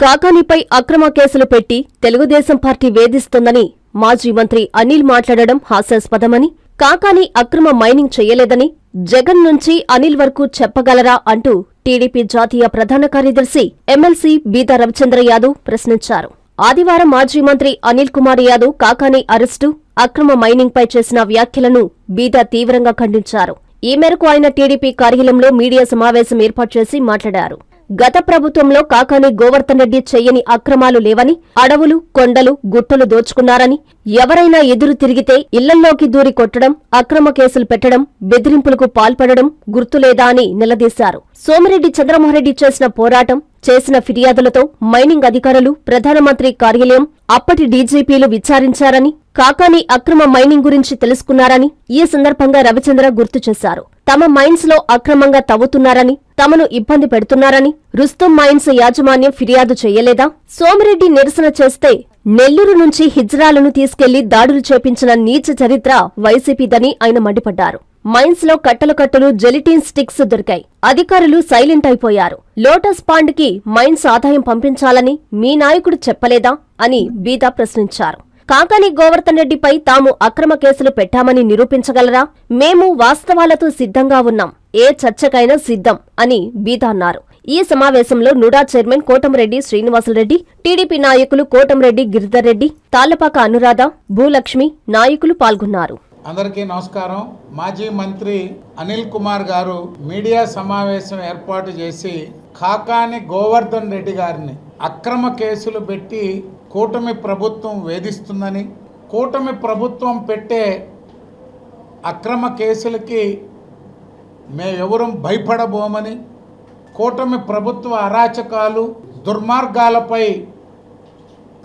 కాకానిపై అక్రమ కేసులు పెట్టి తెలుగుదేశం పార్టీ వేధిస్తోందని మాజీ మంత్రి అనిల్ మాట్లాడడం హాస్యాస్పదమని కాకాని అక్రమ మైనింగ్ చేయలేదని జగన్ నుంచి అనిల్ వరకు చెప్పగలరా అంటూ టీడీపీ జాతీయ ప్రధాన కార్యదర్శి ఎమ్మెల్సీ బీదా రవిచంద్ర యాదవ్ ప్రశ్నించారు. ఆదివారం మాజీ మంత్రి అనిల్ కుమార్ యాదవ్ కాకాని అరెస్టు అక్రమ మైనింగ్పై చేసిన వ్యాఖ్యలను బీదా తీవ్రంగా ఖండించారు. ఈ మేరకు ఆయన టీడీపీ కార్యాలయంలో మీడియా సమావేశం ఏర్పాటు చేసి మాట్లాడారు. గత ప్రభుత్వంలో కాకాని గోవర్ధన్ రెడ్డి చెయ్యని అక్రమాలు లేవని అడవులు కొండలు గుట్టలు దోచుకున్నారని ఎవరైనా ఎదురు తిరిగితే ఇళ్ళల్లోకి దూరి కొట్టడం అక్రమ కేసులు పెట్టడం బెదిరింపులకు పాల్పడడం గుర్తులేదా అని నిలదీశారు. సోమిరెడ్డి చంద్రమోహన్రెడ్డి చేసిన పోరాటం చేసిన ఫిర్యాదులతో మైనింగ్ అధికారులు ప్రధానమంత్రి కార్యాలయం అప్పటి డీజీపీలు విచారించారని కాకాని అక్రమ మైనింగ్ గురించి తెలుసుకున్నారని ఈ సందర్భంగా రవిచంద్ర గుర్తు చేశారు. తమ మైన్స్లో అక్రమంగా తవ్వుతున్నారని తమను ఇబ్బంది పెడుతున్నారని రుస్తుం మైన్స్ యాజమాన్యం ఫిర్యాదు చేయలేదా? సోమిరెడ్డి నిరసన చేస్తే నెల్లూరు నుంచి హిజ్రాలను తీసుకెళ్ళి దాడులు చేపించిన నీచ చరిత్ర వైసీపీదని ఆయన మండిపడ్డారు. మైన్స్లో కట్టలు కట్టలు జెలిటిన్ స్టిక్స్ దొరికాయి. అధికారులు సైలెంట్ అయిపోయారు. లోటస్ పాండ్కి మైన్స్ ఆదాయం పంపించాలని మీ నాయకుడు చెప్పలేదా అని బీదా ప్రశ్నించారు. కాకాని గోవర్ధన్ రెడ్డిపై తాము అక్రమ కేసులు పెట్టామని నిరూపించగలరా? మేము వాస్తవాలతో సిద్ధంగా ఉన్నాం. ఏ చర్చకైనా సిద్ధం అని బీదా అన్నారు. ఈ సమావేశంలో NUDA chairman Kotamreddy Srinivasa Reddy TDP నాయకులు కోటంరెడ్డి గిరిధర్ రెడ్డి తాళ్ళపాక అనురాధ భూలక్ష్మి నాయకులు పాల్గొన్నారు. అందరికీ నమస్కారం. మాజీ మంత్రి అనిల్ కుమార్ గారు మీడియా సమావేశం ఏర్పాటు చేసి కాకాని గోవర్ధన్ రెడ్డి గారిని అక్రమ కేసులు పెట్టి కూటమి ప్రభుత్వం వేధిస్తుందని కూటమి ప్రభుత్వం పెట్టే అక్రమ కేసులకి మేమెవరూ భయపడబోమని కూటమి ప్రభుత్వ అరాచకాలు దుర్మార్గాలపై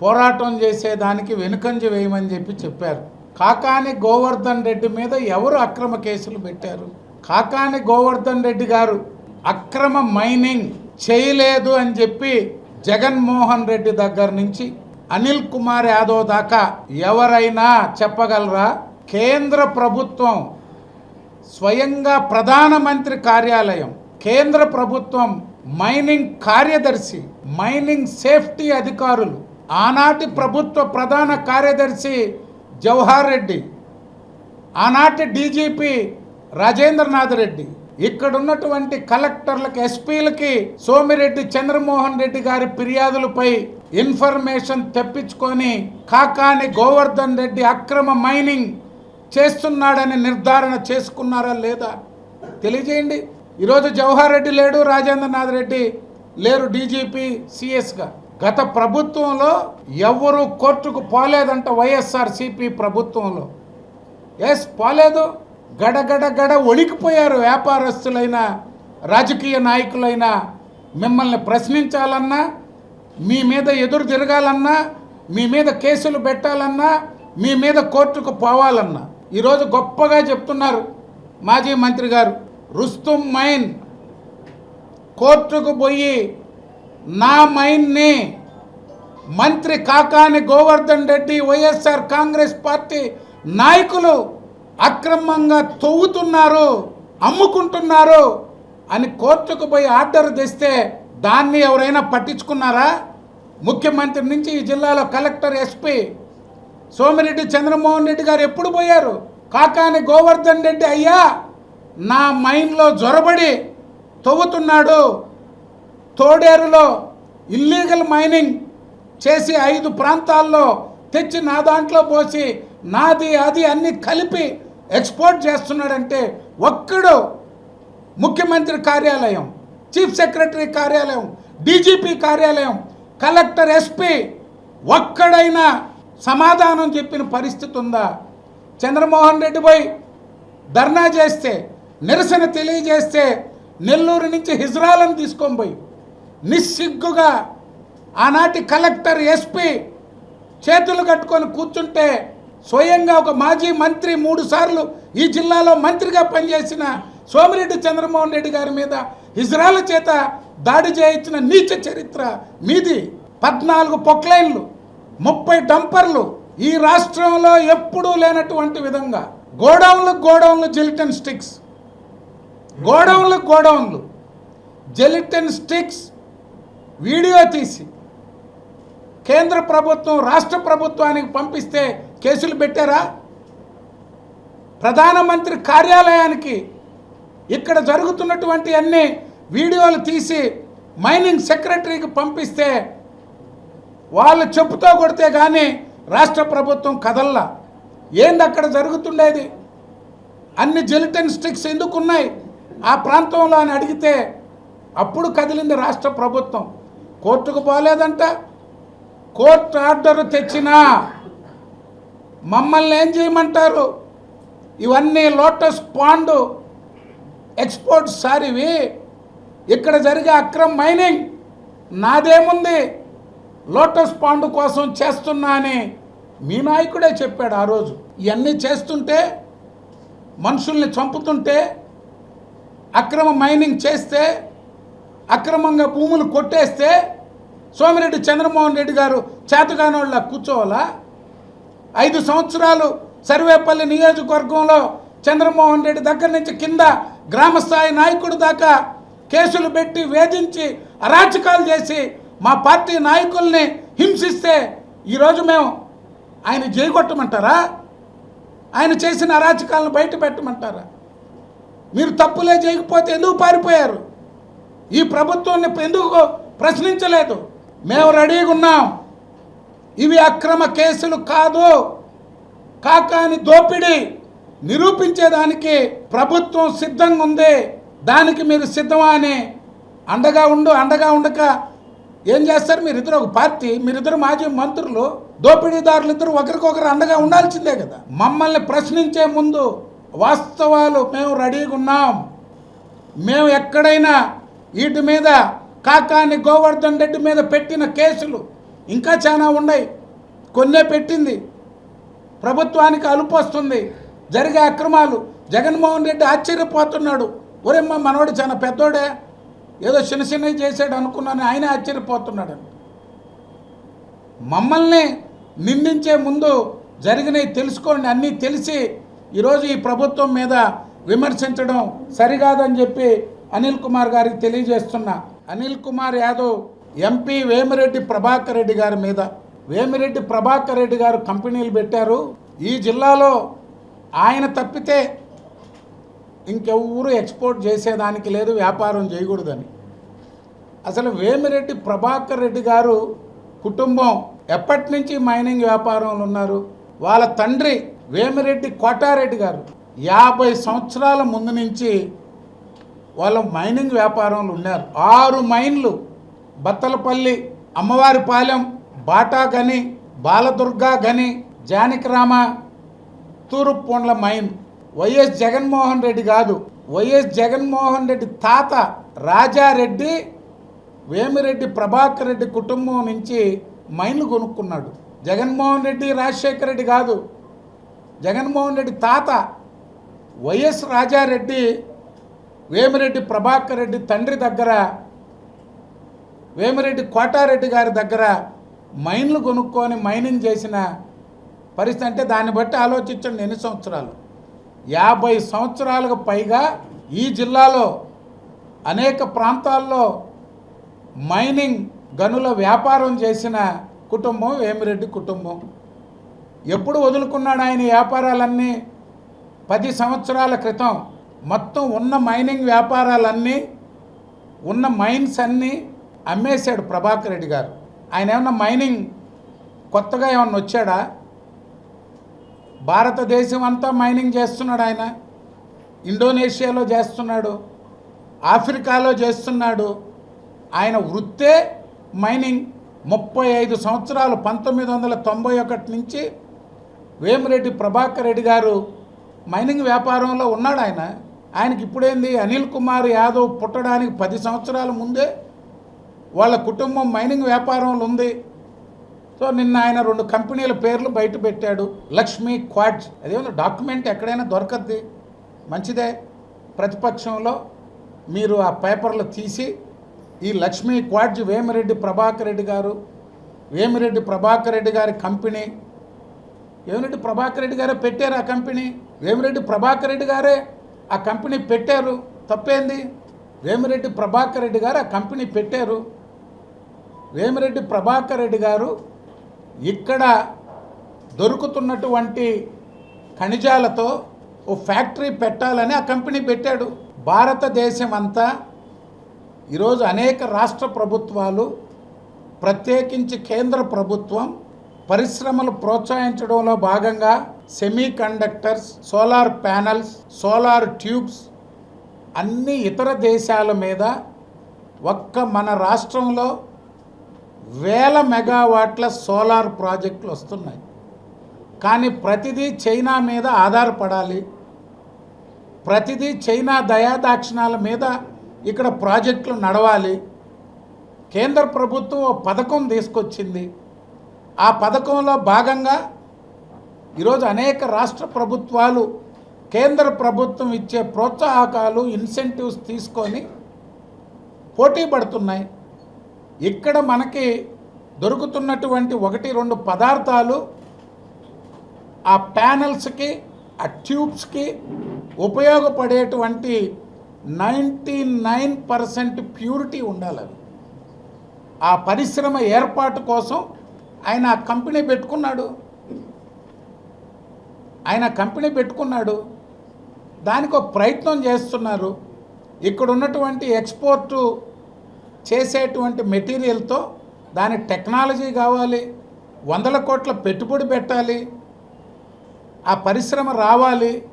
పోరాటం చేసేదానికి వెనుకంజ వేయమని చెప్పి చెప్పారు. కాకాని గోవర్ధన్ రెడ్డి మీద ఎవరు అక్రమ కేసులు పెట్టారు? కాకాని గోవర్ధన్ రెడ్డి గారు అక్రమ మైనింగ్ చేయలేదు అని చెప్పి జగన్మోహన్ రెడ్డి దగ్గర నుంచి అనిల్ కుమార్ యాదవ్ దాకా ఎవరైనా చెప్పగలరా? కేంద్ర ప్రభుత్వం స్వయంగా ప్రధానమంత్రి కార్యాలయం కేంద్ర ప్రభుత్వం మైనింగ్ కార్యదర్శి మైనింగ్ సేఫ్టీ అధికారులు ఆనాటి ప్రభుత్వ ప్రధాన కార్యదర్శి జవహర్ రెడ్డి ఆనాటి డీజీపీ రాజేంద్రనాథ్ రెడ్డి ఇక్కడ ఉన్నటువంటి కలెక్టర్లకు ఎస్పీలకి సోమిరెడ్డి చంద్రమోహన్ రెడ్డి గారి ఫిర్యాదులపై ఇన్ఫర్మేషన్ తెప్పించుకొని కాకాని గోవర్ధన్ రెడ్డి అక్రమ మైనింగ్ చేస్తున్నాడని నిర్ధారణ చేసుకున్నారా లేదా? తెలియజేయండి. ఈరోజు జవహర్ రెడ్డి లేడు రాజేంద్రనాథ్ రెడ్డి లేరు డీజీపీ సిఎస్గా. గత ప్రభుత్వంలో ఎవరు కోర్టుకు పోలేదంట వైఎస్ఆర్ సిపి ప్రభుత్వంలో. ఎస్ పోలేదు. గడగడ గడ ఒడికిపోయారు వ్యాపారస్తులైన రాజకీయ నాయకులైన. మిమ్మల్ని ప్రశ్నించాలన్నా మీ మీద ఎదురు తిరగాలన్నా మీ మీద కేసులు పెట్టాలన్నా మీ మీద కోర్టుకు పోవాలన్నా. ఈరోజు గొప్పగా చెప్తున్నారు మాజీ మంత్రి గారు. రుస్తుం మైన్. కోర్టుకు పోయి నా మైన్ని మంత్రి Kakani Govardhan Reddy YSR Congress party నాయకులు అక్రమంగా తవ్వుతున్నారు అమ్ముకుంటున్నారు అని కోర్టుకు పోయి ఆర్డర్ తెస్తే దాన్ని ఎవరైనా పట్టించుకున్నారా? ముఖ్యమంత్రి నుంచి ఈ జిల్లాలో కలెక్టర్ ఎస్పీ సోమిరెడ్డి చంద్రమోహన్ రెడ్డి గారు ఎప్పుడు పోయారు? కాకాని గోవర్ధన్ రెడ్డి అయ్యా! నా మైండ్లో జొరబడి తవ్వుతున్నాడు. తోడేరులో ఇల్లీగల్ మైనింగ్ చేసి ఐదు ప్రాంతాల్లో తెచ్చి నా దాంట్లో పోసి నాది అది అన్ని కలిపి ఎక్స్పోర్ట్ చేస్తున్నాడంటే ఒక్కడు ముఖ్యమంత్రి కార్యాలయం చీఫ్ సెక్రటరీ కార్యాలయం డీజీపీ కార్యాలయం కలెక్టర్ ఎస్పీ ఒక్కడైనా సమాధానం చెప్పిన పరిస్థితి ఉందా? చంద్రమోహన్ రెడ్డి పోయి ధర్నా చేస్తే నిరసన తెలియజేస్తే నెల్లూరు నుంచి హిజ్రాలను తీసుకొని పోయి నిస్సిగ్గుగా ఆనాటి కలెక్టర్ ఎస్పీ చేతులు కట్టుకొని కూర్చుంటే స్వయంగా ఒక మాజీ మంత్రి మూడు సార్లు ఈ జిల్లాలో మంత్రిగా పనిచేసిన సోమిరెడ్డి చంద్రమోహన్ రెడ్డి గారి మీద ఇజ్రాయల్ చేత దాడి చేయించిన నీచ చరిత్ర మీది. పద్నాలుగు పొక్లైన్లు ముప్పై డంపర్లు ఈ రాష్ట్రంలో ఎప్పుడూ లేనటువంటి విధంగా గోడౌన్లు గోడౌన్లు జెలిటన్ స్టిక్స్. గోడౌన్లు గోడౌన్లు. జెలిటన్ స్టిక్స్ వీడియో తీసి. కేంద్ర ప్రభుత్వం రాష్ట్ర ప్రభుత్వానికి పంపిస్తే కేసులు పెట్టారా? ప్రధానమంత్రి కార్యాలయానికి ఇక్కడ జరుగుతున్నటువంటి అన్ని వీడియోలు తీసి మైనింగ్ సెక్రటరీకి పంపిస్తే వాళ్ళు చెప్పుతో కొడితే కానీ రాష్ట్ర ప్రభుత్వం కదల్లా. ఏంది అక్కడ జరుగుతుండేది? అన్ని జెలిటన్ స్టిక్స్ ఎందుకున్నాయి? ఆ ప్రాంతంలో అని అడిగితే అప్పుడు కదిలింది రాష్ట్ర ప్రభుత్వం. కోర్టుకు పోలేదంట. కోర్టు ఆర్డర్ తెచ్చినా మమ్మల్ని ఏం చేయమంటారు? ఇవన్నీ లోటస్ పాండు ఎక్స్పోర్ట్ సారివి. ఇక్కడ జరిగే అక్రమ్ మైనింగ్ నాదేముంది? లోటస్ పాండ్ కోసం చేస్తున్నా అని మీ నాయకుడే చెప్పాడు ఆ రోజు. ఇవన్నీ చేస్తుంటే మనుషుల్ని చంపుతుంటే అక్రమ మైనింగ్ చేస్తే అక్రమంగా భూములు కొట్టేస్తే సోమిరెడ్డి చంద్రమోహన్ రెడ్డి గారు చేతగానోళ్ళ కూర్చోవాలా? ఐదు సంవత్సరాలు సర్వేపల్లి నియోజకవర్గంలో చంద్రమోహన్ రెడ్డి దగ్గర నుంచి కింద గ్రామస్థాయి నాయకుడు దాకా కేసులు పెట్టి వేధించి అరాచకాలు చేసి మా పార్టీ నాయకుల్ని హింసిస్తే ఈరోజు మేము ఆయన జయగొట్టమంటారా ఆయన చేసిన అరాచకాలను బయట పెట్టమంటారా? మీరు తప్పులే చేయకపోతే ఎందుకు పారిపోయారు? ఈ ప్రభుత్వాన్ని ఎందుకు ప్రశ్నించలేదు? మేము రెడీగా ఉన్నాం. ఇవి అక్రమ కేసులు కాదు. కాకాని దోపిడీ నిరూపించేదానికి ప్రభుత్వం సిద్ధంగా ఉంది. దానికి మీరు సిద్ధమా అని అండగా ఉండు అండగా ఉండక ఏం చేస్తారు? మీరిద్దరు ఒక పార్టీ మీరిద్దరు మాజీ మంత్రులు దోపిడీదారులు ఇద్దరు ఒకరికొకరు అండగా ఉండాల్సిందే కదా. మమ్మల్ని ప్రశ్నించే ముందు వాస్తవాలు మేము రెడీగా ఉన్నాం. మేము ఎక్కడైనా వీటి మీద కాకాని గోవర్ధన్ రెడ్డి మీద పెట్టిన కేసులు ఇంకా చాలా ఉన్నాయి. కొన్నే పెట్టింది. ప్రభుత్వానికి అలుపు వస్తుంది. జరిగే అక్రమాలు. జగన్మోహన్ రెడ్డి ఆశ్చర్యపోతున్నాడు. ఒరేమ్మ మనవాడు చాలా పెద్దోడే. ఏదో చిన్న చిన్నవి చేశాడు అనుకున్నాను ఆయన ఆశ్చర్యపోతున్నాడు. మమ్మల్ని నిందించే ముందు జరిగినవి తెలుసుకోండి. అన్నీ తెలిసి ఈరోజు ఈ ప్రభుత్వం మీద విమర్శించడం సరికాదని చెప్పి అనిల్ కుమార్ గారికి తెలియజేస్తున్నా అనిల్ కుమార్ యాదవ్ ఎంపీ వేమిరెడ్డి ప్రభాకర్ రెడ్డి గారి మీద. వేమిరెడ్డి ప్రభాకర్ రెడ్డి గారు కంపెనీలు పెట్టారు. ఈ జిల్లాలో ఆయన తప్పితే ఇంకెవ్వరు ఎక్స్పోర్ట్ చేసేదానికి లేదు వ్యాపారం చేయకూడదని. అసలు వేమిరెడ్డి ప్రభాకర్ రెడ్డి గారు కుటుంబం ఎప్పటి నుంచి మైనింగ్ వ్యాపారంలో ఉన్నారు? వాళ్ళ తండ్రి వేమిరెడ్డి కోటారెడ్డి గారు యాభై సంవత్సరాల ముందు నుంచి వాళ్ళు మైనింగ్ వ్యాపారంలో ఉన్నారు. ఆరు మైన్లు బత్తలపల్లి అమ్మవారిపాలెం బాటా గని బాలదుర్గా గని జానకిరామ తూరుపొండ్ల మైన్. వైఎస్ జగన్మోహన్ రెడ్డి కాదు. వైఎస్ జగన్మోహన్ రెడ్డి తాత రాజారెడ్డి వేమిరెడ్డి ప్రభాకర్ రెడ్డి కుటుంబం నుంచి మైన్లు కొనుక్కున్నాడు. జగన్మోహన్ రెడ్డి రాజశేఖర రెడ్డి కాదు. జగన్మోహన్ రెడ్డి తాత వైఎస్ రాజారెడ్డి వేమిరెడ్డి ప్రభాకర్ రెడ్డి తండ్రి దగ్గర వేమిరెడ్డి కోటారెడ్డి గారి దగ్గర మైన్లు కొనుక్కొని మైనింగ్ చేసిన పరిస్థితి అంటే దాన్ని బట్టి ఆలోచించండి ఎన్ని సంవత్సరాలు. యాభై సంవత్సరాలకు పైగా ఈ జిల్లాలో అనేక ప్రాంతాల్లో మైనింగ్ గనుల వ్యాపారం చేసిన కుటుంబం వేమిరెడ్డి కుటుంబం. ఎప్పుడు వదులుకున్నాడు ఆయన వ్యాపారాలన్నీ? పది సంవత్సరాల క్రితం మొత్తం ఉన్న మైనింగ్ వ్యాపారాలన్నీ ఉన్న మైన్స్ అన్నీ అమ్మేశాడు ప్రభాకర్ రెడ్డి గారు. ఆయన ఏమన్నా మైనింగ్ కొత్తగా ఏమన్నా వచ్చాడా? భారతదేశం అంతా మైనింగ్ చేస్తున్నాడు ఆయన. ఇండోనేషియాలో చేస్తున్నాడు. ఆఫ్రికాలో చేస్తున్నాడు. ఆయన వృత్తే మైనింగ్. ముప్పై ఐదు సంవత్సరాలు పంతొమ్మిది వందల తొంభై ఒకటి నుంచి వేమిరెడ్డి ప్రభాకర్ రెడ్డి గారు మైనింగ్ వ్యాపారంలో ఉన్నాడు ఆయన. ఆయనకి ఇప్పుడేంది? అనిల్ కుమార్ యాదవ్ పుట్టడానికి పది సంవత్సరాల ముందే వాళ్ళ కుటుంబం మైనింగ్ వ్యాపారంలో ఉంది. సో నిన్న ఆయన రెండు కంపెనీల పేర్లు బయట పెట్టాడు. లక్ష్మి క్వాడ్జ్ అదేమో డాక్యుమెంట్ ఎక్కడైనా దొరకద్ది. మంచిదే. ప్రతిపక్షంలో మీరు ఆ పేపర్లు తీసి ఈ లక్ష్మీ క్వాడ్జ్ వేమిరెడ్డి ప్రభాకర్ రెడ్డి గారు వేమిరెడ్డి ప్రభాకర్ రెడ్డి గారి కంపెనీ వేమిరెడ్డి ప్రభాకర్ రెడ్డి గారే పెట్టారు ఆ కంపెనీ. వేమిరెడ్డి ప్రభాకర్ రెడ్డి గారే ఆ కంపెనీ పెట్టారు. తప్పేంది? వేమిరెడ్డి ప్రభాకర్ రెడ్డి గారు ఆ కంపెనీ పెట్టారు. వేమిరెడ్డి ప్రభాకర్ రెడ్డి గారు ఇక్కడ దొరుకుతున్నటువంటి ఖనిజాలతో ఓ ఫ్యాక్టరీ పెట్టాలని ఆ కంపెనీ పెట్టాడు. భారతదేశం అంతా ఈరోజు అనేక రాష్ట్ర ప్రభుత్వాలు ప్రత్యేకించి కేంద్ర ప్రభుత్వం పరిశ్రమలు ప్రోత్సహించడంలో భాగంగా semiconductors solar panels solar tubes అన్ని ఇతర దేశాల మీద ఒక్క మన రాష్ట్రంలో వేల మెగావాట్ల సోలార్ ప్రాజెక్టులు వస్తున్నాయి. కానీ ప్రతిదీ చైనా మీద ఆధారపడాలి. ప్రతిదీ చైనా దయాదాక్షిణాల మీద ఇక్కడ ప్రాజెక్టులు నడవాలి. కేంద్ర ప్రభుత్వం ఓ పథకం తీసుకొచ్చింది. ఆ పథకంలో భాగంగా ఈరోజు అనేక రాష్ట్ర ప్రభుత్వాలు కేంద్ర ప్రభుత్వం ఇచ్చే ప్రోత్సాహకాలు ఇన్సెంటివ్స్ తీసుకొని పోటీ పడుతున్నాయి. ఇక్కడ మనకి దొరుకుతున్నటువంటి ఒకటి రెండు పదార్థాలు ఆ ప్యానల్స్కి ఆ ట్యూబ్స్కి ఉపయోగపడేటువంటి నైంటీ నైన్ పర్సెంట్ ప్యూరిటీ ఉండాలి ఆ పరిశ్రమ ఏర్పాటు కోసం ఆయన కంపెనీ పెట్టుకున్నాడు. ఆయన కంపెనీ పెట్టుకున్నాడు. దానికి ఒక ప్రయత్నం చేస్తున్నారు. ఇక్కడ ఉన్నటువంటి ఎక్స్పోర్టు చేసేటువంటి మెటీరియల్తో దాని టెక్నాలజీ కావాలి. వందల కోట్ల పెట్టుబడి పెట్టాలి. ఆ పరిశ్రమ రావాలి.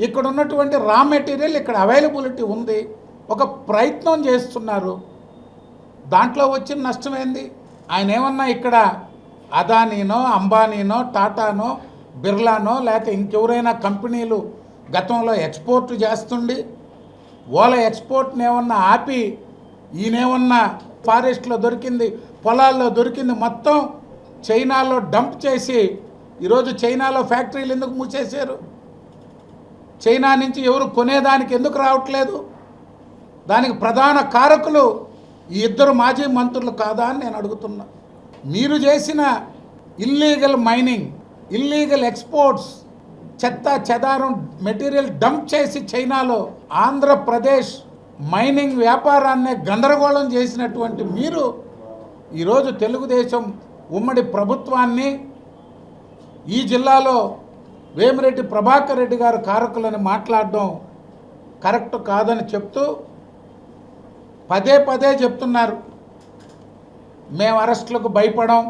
ఇక్కడ ఉన్నటువంటి రా మెటీరియల్ ఇక్కడ అవైలబిలిటీ ఉంది. ఒక ప్రయత్నం చేస్తున్నారు. దాంట్లో వచ్చిన నష్టం ఏంది? ఆయన ఏమన్నా ఇక్కడ అదానీనో అంబానీనో టాటానో బిర్లానో లేకపోతే ఇంకెవరైనా కంపెనీలు గతంలో ఎక్స్పోర్ట్ చేస్తుండి ఓల ఎక్స్పోర్ట్ని ఏమన్నా ఆపి ఈయనేమన్నా ఫారెస్ట్లో దొరికింది పొలాల్లో దొరికింది మొత్తం చైనాలో డంప్ చేసి ఈరోజు చైనాలో ఫ్యాక్టరీలు ఎందుకు మూసేశారు? చైనా నుంచి ఎవరు కొనేదానికి ఎందుకు రావట్లేదు? దానికి ప్రధాన కారకులు ఈ ఇద్దరు మాజీ మంత్రులు కాదా అని నేను అడుగుతున్నా. మీరు చేసిన ఇల్లీగల్ మైనింగ్ ఇల్లీగల్ ఎక్స్పోర్ట్స్ చెత్త చెదారం మెటీరియల్ డంప్ చేసి చైనాలో ఆంధ్రప్రదేశ్ మైనింగ్ వ్యాపారాన్నే గందరగోళం చేసినటువంటి మీరు ఈరోజు తెలుగుదేశం ఉమ్మడి ప్రభుత్వాన్ని ఈ జిల్లాలో వేమిరెడ్డి ప్రభాకర్ రెడ్డి గారు కారకులని మాట్లాడడం కరెక్ట్ కాదని చెప్తూ పదే పదే చెప్తున్నారు. మేము అరెస్టులకు భయపడం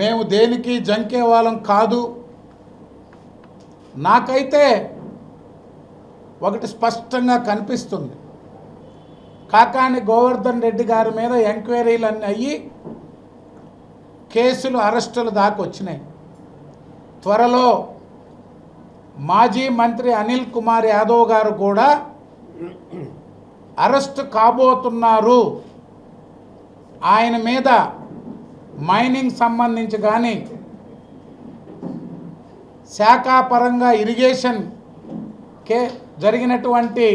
మేము దేనికి జంకే వాళ్ళం కాదు. నాకైతే ఒకటి స్పష్టంగా కనిపిస్తుంది. కాకాని గోవర్ధన్ రెడ్డి గారి మీద ఎంక్వైరీలన్నీ అయ్యి కేసులు అరెస్టులు దాకా వచ్చినాయి. త్వరలో మాజీ మంత్రి అనిల్ కుమార్ యాదవ్ గారు కూడా అరెస్ట్ కాబోతున్నారు. ఆయన మీద మైనింగ్ సంబంధించి కానీ శాఖాపరంగా ఇరిగేషన్ కే జరిగినటువంటి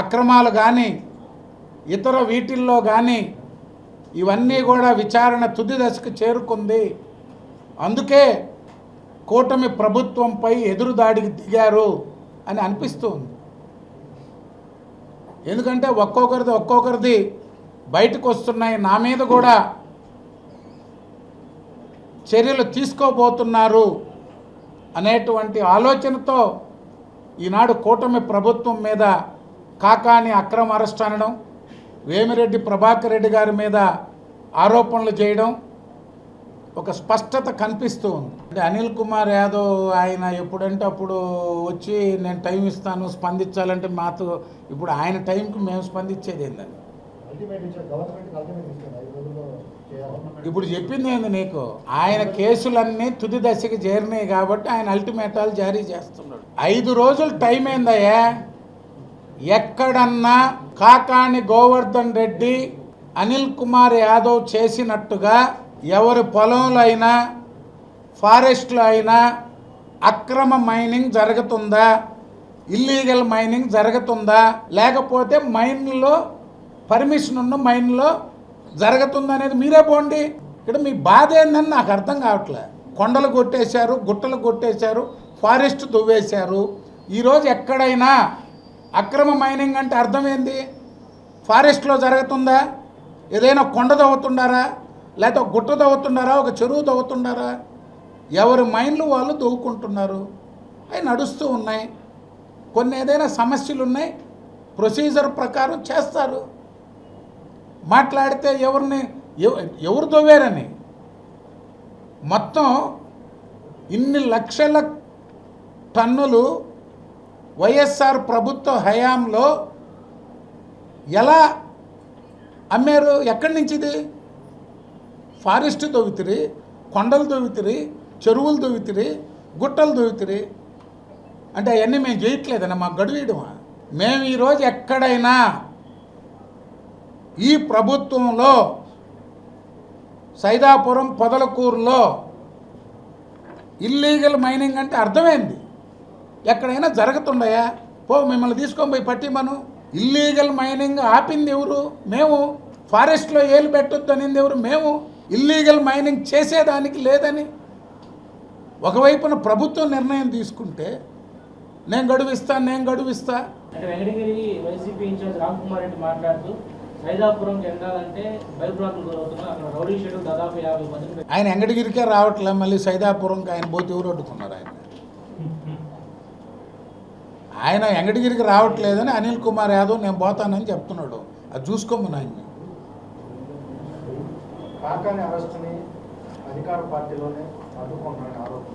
అక్రమాలు కానీ ఇతర వీటిల్లో కానీ ఇవన్నీ కూడా విచారణ తుది దశకు చేరుకుంది. అందుకే కూటమి ప్రభుత్వంపై ఎదురుదాడికి దిగారు అని అనిపిస్తుంది. ఎందుకంటే ఒక్కొక్కరిది ఒక్కొక్కరిది బయటకు వస్తున్నాయి. నా మీద కూడా చర్యలు తీసుకోబోతున్నారు అనేటువంటి ఆలోచనతో ఈనాడు కూటమి ప్రభుత్వం మీద కాకాని అక్రమ అరెస్ట్ అనడం వేమిరెడ్డి ప్రభాకర్ రెడ్డి గారి మీద ఆరోపణలు చేయడం ఒక స్పష్టత కనిపిస్తూ ఉంది. అంటే అనిల్ కుమార్ యాదవ్ ఆయన ఎప్పుడంటే అప్పుడు వచ్చి నేను టైం ఇస్తాను స్పందించాలంటే మాతో ఇప్పుడు ఆయన టైంకి మేము స్పందించేది ఏంటండి ఇప్పుడు చెప్పింది ఏంది నీకు? ఆయన కేసులన్నీ తుది దశకి చేరినాయి కాబట్టి ఆయన అల్టిమేటాలు జారీ చేస్తున్నాడు. ఐదు రోజులు టైం ఏందయ్యా? ఎక్కడన్నా కాకాని గోవర్ధన్ రెడ్డి అనిల్ కుమార్ యాదవ్ చేసినట్టుగా ఎవరి పొలంలో అయినా ఫారెస్ట్లో అయినా అక్రమ మైనింగ్ జరుగుతుందా? ఇల్లీగల్ మైనింగ్ జరుగుతుందా? లేకపోతే మైన్లో పర్మిషన్ ఉన్న మైన్లో జరుగుతుందా అనేది మీరే పోండి. ఇక్కడ మీ బాధ ఏందని నాకు అర్థం కావట్లే. కొండలు కొట్టేశారు గుట్టలు కొట్టేశారు ఫారెస్ట్ దువ్వేశారు. ఈరోజు ఎక్కడైనా అక్రమ మైనింగ్ అంటే అర్థం ఏంది? ఫారెస్ట్లో జరుగుతుందా? ఏదైనా కొండ తవ్వుతుండారా లేకపోతే ఒక గుట్ట తవ్వుతున్నారా? ఒక చెరువు తవ్వుతుండారా ఎవరి మైండ్లు వాళ్ళు తవ్వుకుంటున్నారు? అవి నడుస్తూ ఉన్నాయి. కొన్ని ఏదైనా సమస్యలు ఉన్నాయి ప్రొసీజర్ ప్రకారం చేస్తారు. మాట్లాడితే ఎవరిని ఎవ- ఎవరు తవ్వారని? మొత్తం ఇన్ని లక్షల టన్నులు వైఎస్ఆర్ ప్రభుత్వ హయాంలో ఎలా అమ్మారు? ఎక్కడి నుంచి ఇది ఫారెస్ట్ దొవితిరి కొండలు దొవితిరి చెరువులు దొవితిరి గుట్టలు దొవితిరి అంటే అవన్నీ మేము చేయట్లేదన్న మా గడువేయడమా? మేము ఈరోజు ఎక్కడైనా ఈ ప్రభుత్వంలో సైదాపురం పొదలకూరులో ఇల్లీగల్ మైనింగ్ అంటే అర్థమైంది. ఎక్కడైనా జరుగుతుండయా? పో మిమ్మల్ని తీసుకొని పోయి పట్టిమను ఇల్లీగల్ మైనింగ్ ఆపింది ఎవరు? మేము. ఫారెస్ట్లో ఏలు పెట్టొద్దు అనింది ఎవరు? మేము. ఇల్లీగల్ మైనింగ్ చేసేదానికి లేదని. ఒకవైపున ప్రభుత్వం నిర్ణయం తీసుకుంటే నేను గడువిస్తా నేను గడువిస్తా. అంటే Venkatagiri YCP in charge Ram Kumar Reddy మాట్లాడుతూ సైదాపురం వెళ్ళాలంటే భయప్రాంతం జరుగుతున్నారు అక్కడ రౌడీ షెడ్యూల్ దాదాపు యాభై మందిని పెట్టి- ఆయన ఎంగడిగిరికే రావట్లే మళ్ళీ సైదాపురంకి ఆయన పోతే ఎవరు అడ్డుకున్నారు ఆయన? ఆయన ఎంగడిగిరికి రావట్లేదని అనిల్ కుమార్ యాదవ్ నేను పోతానని చెప్తున్నాడు. అది చూసుకోమని ఆయన కాకాని అరెస్ట్ని అధికార పార్టీలోనే అడ్డుకుంటున్నారని ఆరోపణ.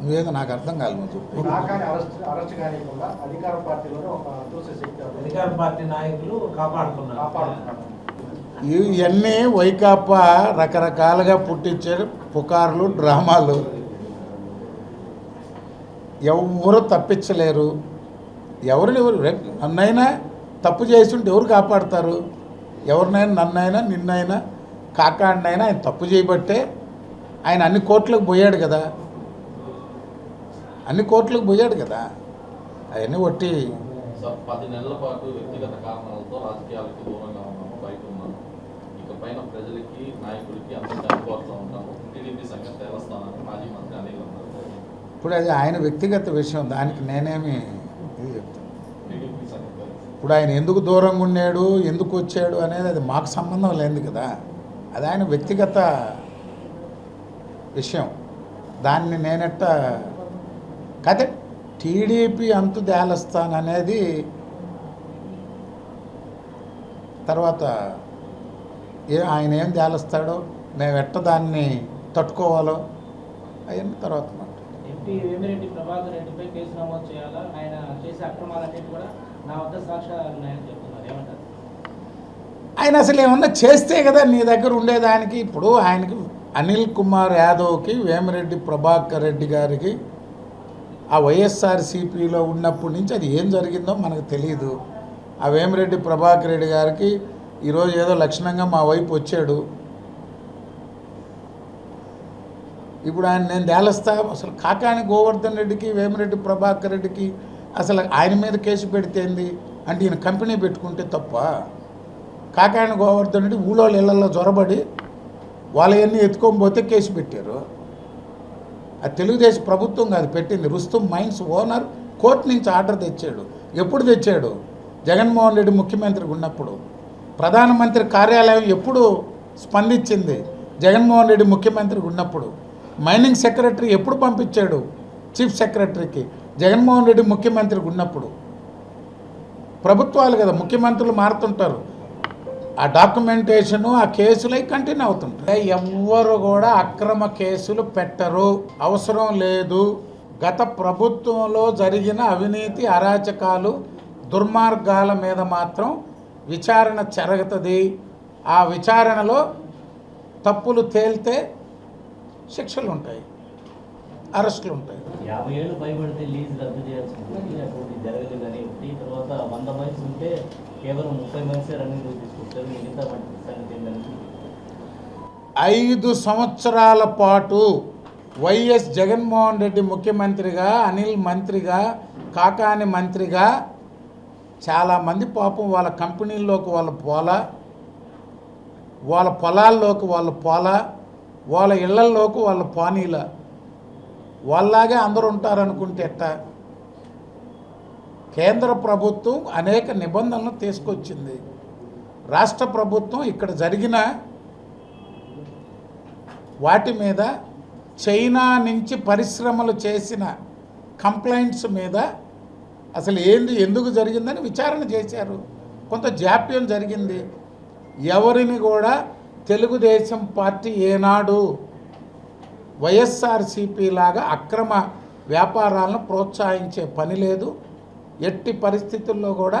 నువ్వేదో నాకు అర్థం కాదు నువ్వు చెప్పు. కాకాని అరెస్ట్ అరెస్ట్ కానివ్వకుండా అధికార పార్టీలోనే ఒక అదృశ్య శక్తి అది అధికార పార్టీ నాయకులు కాపాడుతున్నారు కాపాడుతున్నారు ఇవన్నీ వైకాపా రకరకాలుగా పుట్టించే పుకార్లు డ్రామాలు. ఎవరు తప్పించలేరు. ఎవరిని ఎవరు రేపు నన్నైనా తప్పు చేసి ఉంటే ఎవరు కాపాడతారు? ఎవరినైనా నన్నైనా నిన్నైనా కాకాడినైనా ఆయన తప్పు చేయబట్టే ఆయన అన్ని కోట్లకు పోయాడు కదా. అన్ని కోట్లకు పోయాడు కదా. అవన్నీ ఒట్టి పది నెలల పాటు వ్యక్తిగత కారణాలతో రాజకీయాలకి దూరంగా ఉన్నాము బయట ఉన్నాము. ఇక పైన ప్రజలకి అందరికీ ఉంటాము టీడీపీ మాజీ మంత్రి అనిల్ ఇప్పుడు అది ఆయన వ్యక్తిగత విషయం దానికి నేనేమి ఇది చెప్తాను ఇప్పుడు ఆయన ఎందుకు దూరంగా ఉన్నాడు ఎందుకు వచ్చాడు అనేది అది మాకు సంబంధం లేదు కదా. అది ఆయన వ్యక్తిగత విషయం. దాన్ని నేనెట్ట కదే టీడీపీ అంతు దేలస్తాననేది తర్వాత ఏ ఆయన ఏం తేలుస్తాడో మేము ఎట్ట దాన్ని తట్టుకోవాలో అవన్నీ తర్వాత మాట్లాడతాం వేమిరెడ్డి ప్రభాకర్ రెడ్డిపై కేసు నమోదు చేయాలా? ఆయన చేసే అక్రమాలన్నిటి కూడా నా వద్ద సాక్ష్యాలు ఉన్నాయని చెప్తున్నారు. ఏమంటారు? ఆయన అసలు ఏమన్నా చేస్తే కదా నీ దగ్గర ఉండేదానికి? ఇప్పుడు ఆయనకి అనిల్ కుమార్ యాదవ్కి వేమిరెడ్డి ప్రభాకర్ రెడ్డి గారికి ఆ వైఎస్ఆర్సీపీలో ఉన్నప్పటి నుంచి అది ఏం జరిగిందో మనకు తెలియదు ఆ వేమిరెడ్డి ప్రభాకర్ రెడ్డి గారికి ఈరోజు ఏదో లక్షణంగా మా వైపు వచ్చాడు. ఇప్పుడు ఆయన నేను తేలస్తా అసలు కాకాని గోవర్ధన్ రెడ్డికి వేమిరెడ్డి ప్రభాకర్ రెడ్డికి అసలు ఆయన మీద కేసు పెడితేంది అంటే ఈయన కంపెనీ పెట్టుకుంటే తప్ప కాకాని గోవర్ధన్ రెడ్డి ఊళ్ళో ఇళ్ళలో జొరబడి వాళ్ళవన్నీ ఎత్తుకొని పోతే కేసు పెట్టారు. అది తెలుగుదేశం ప్రభుత్వం కాదు పెట్టింది. రుస్తుం మైన్స్ ఓనర్ కోర్టు నుంచి ఆర్డర్ తెచ్చాడు. ఎప్పుడు తెచ్చాడు? జగన్మోహన్ రెడ్డి ముఖ్యమంత్రికి ఉన్నప్పుడు. ప్రధానమంత్రి కార్యాలయం ఎప్పుడు స్పందించింది? జగన్మోహన్ రెడ్డి ముఖ్యమంత్రికి ఉన్నప్పుడు. మైనింగ్ సెక్రటరీ ఎప్పుడు పంపించాడు? చీఫ్ సెక్రటరీకి. జగన్మోహన్ రెడ్డి ముఖ్యమంత్రికి ఉన్నప్పుడు. ప్రభుత్వాలు కదా ముఖ్యమంత్రులు మారుతుంటారు. ఆ డాక్యుమెంటేషను ఆ కేసులు కంటిన్యూ అవుతుంటాయి. ఎవ్వరు కూడా అక్రమ కేసులు పెట్టరు. అవసరం లేదు. గత ప్రభుత్వంలో జరిగిన అవినీతి అరాచకాలు దుర్మార్గాల మీద మాత్రం విచారణ జరుగుతుంది. ఆ విచారణలో తప్పులు తేలితే శిక్షలు ఉంటాయి అరెస్టులు ఉంటాయి యాభై ఏళ్ళు పైబడితే లీజ్ రద్దు చేయాల్సి ఉంటుంది అటువంటి జరగలేదని ఒకటి తర్వాత వంద మనిషి ఉంటే కేవలం ముప్పై మనిషి రన్నింగ్ మిగతా వాటి సంగతి ఏంటంటే ఐదు సంవత్సరాల పాటు వైఎస్ జగన్మోహన్ రెడ్డి ముఖ్యమంత్రిగా అనిల్ మంత్రిగా కాకాని మంత్రిగా చాలామంది పాపం వాళ్ళ కంపెనీల్లోకి వాళ్ళ పోల వాళ్ళ పొలాల్లోకి వాళ్ళ పోల వాళ్ళ ఇళ్ళల్లోకి వాళ్ళ పానీల. వాళ్ళలాగే అందరూ ఉంటారనుకుంటే ఎట్టా? కేంద్ర ప్రభుత్వం అనేక నిబంధనలు తీసుకొచ్చింది. రాష్ట్ర ప్రభుత్వం ఇక్కడ జరిగిన వాటి మీద చైనా నుంచి పరిశ్రమలు చేసిన కంప్లైంట్స్ మీద అసలు ఏంది ఎందుకు జరిగిందని విచారణ చేశారు. కొంత జాప్యం జరిగింది. ఎవరిని కూడా తెలుగుదేశం పార్టీ ఏనాడు వైఎస్ఆర్సీపీ లాగా అక్రమ వ్యాపారాలను ప్రోత్సహించే పని లేదు. ఎట్టి పరిస్థితుల్లో కూడా